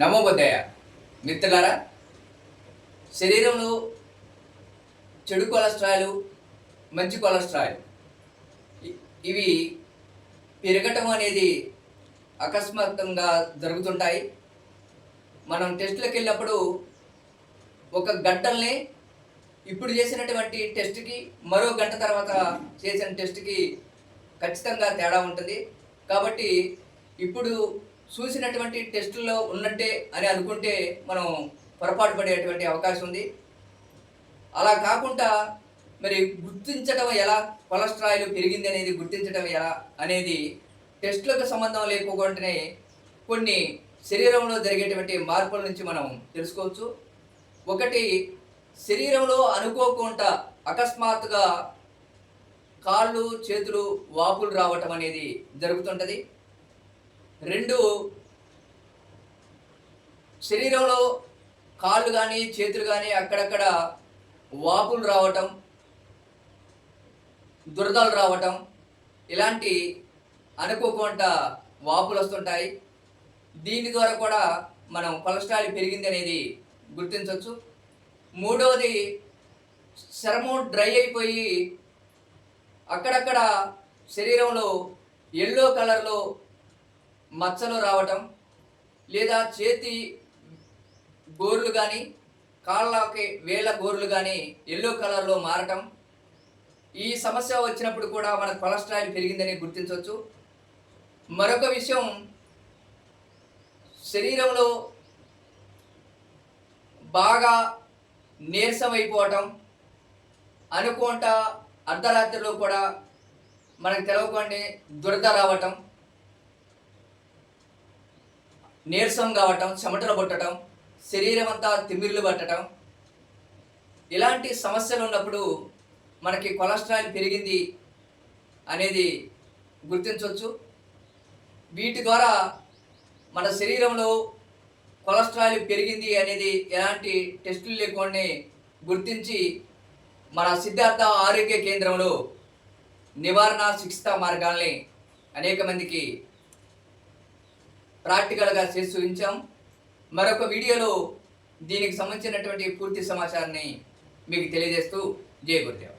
నమోబుద్దయ్య మిత్రులారా శరీరంలో చెడు కొలెస్ట్రాల్ మంచి కొలెస్ట్రాల్ ఇవి పెరగటం అనేది అకస్మాత్తుగా జరుగుతుంటాయి. మనం టెస్టులకు వెళ్ళినప్పుడు ఒక గంటల్ని ఇప్పుడు చేసినటువంటి టెస్ట్కి మరో గంట తర్వాత చేసిన టెస్ట్కి ఖచ్చితంగా తేడా ఉంటుంది. కాబట్టి ఇప్పుడు చూసినటువంటి టెస్టుల్లో ఉన్నట్టే అని అనుకుంటే మనం పొరపాటు పడేటువంటి అవకాశం ఉంది. అలా కాకుండా మరి గుర్తించడం ఎలా కొలెస్ట్రాయిల్ పెరిగింది అనేది గుర్తించడం ఎలా అనేది టెస్టులకు సంబంధం లేకుండానే కొన్ని శరీరంలో జరిగేటువంటి మార్పుల నుంచి మనం తెలుసుకోవచ్చు. ఒకటి శరీరంలో అనుకోకుండా అకస్మాత్తుగా కాళ్ళు చేతులు వాపులు రావటం అనేది జరుగుతుంటుంది. రెండు శరీరంలో కాళ్ళు కానీ చేతులు కానీ అక్కడక్కడ వాపులు రావటం దురదలు రావటం ఇలాంటి అనుకోకుండా వాపులు వస్తుంటాయి. దీని ద్వారా కూడా మనం కొలెస్ట్రాల్ పెరిగింది అనేది గుర్తించవచ్చు. మూడవది చర్మం డ్రై అయిపోయి అక్కడక్కడ శరీరంలో ఎల్లో కలర్లో మచ్చలు రావటం లేదా చేతి గోర్లు కానీ కాళ్ళకి వేళ్ళ గోర్లు కానీ ఎల్లో కలర్లో మారటం. ఈ సమస్య వచ్చినప్పుడు కూడా మన కొలెస్ట్రాల్ పెరిగిందని గుర్తించవచ్చు. మరొక విషయం శరీరంలో బాగా నీరసం అయిపోవటం అనుకుంటా అర్ధరాత్రిలో కూడా మనకు తెలవకుండా దురద రావటం. నీరసం కావటం చెమటలు పట్టడం శరీరం అంతా తిమ్మిర్లు పట్టడం ఇలాంటి సమస్యలు ఉన్నప్పుడు మనకి కొలెస్ట్రాల్ పెరిగింది అనేది గుర్తించవచ్చు. వీటి ద్వారా మన శరీరంలో కొలెస్ట్రాల్ పెరిగింది అనేది ఎలాంటి టెస్టులు లేకుండా గుర్తించి మన సిద్ధార్థ ఆరోగ్య కేంద్రంలో నివారణ చికిత్సా మార్గాల్ని అనేక మందికి ప్రాక్టికల్గా చేసి చూపించాం మరొక వీడియోలో దీనికి సంబంధించినటువంటి పూర్తి సమాచారాన్ని మీకు తెలియజేస్తూ జయ గురుదేవ్.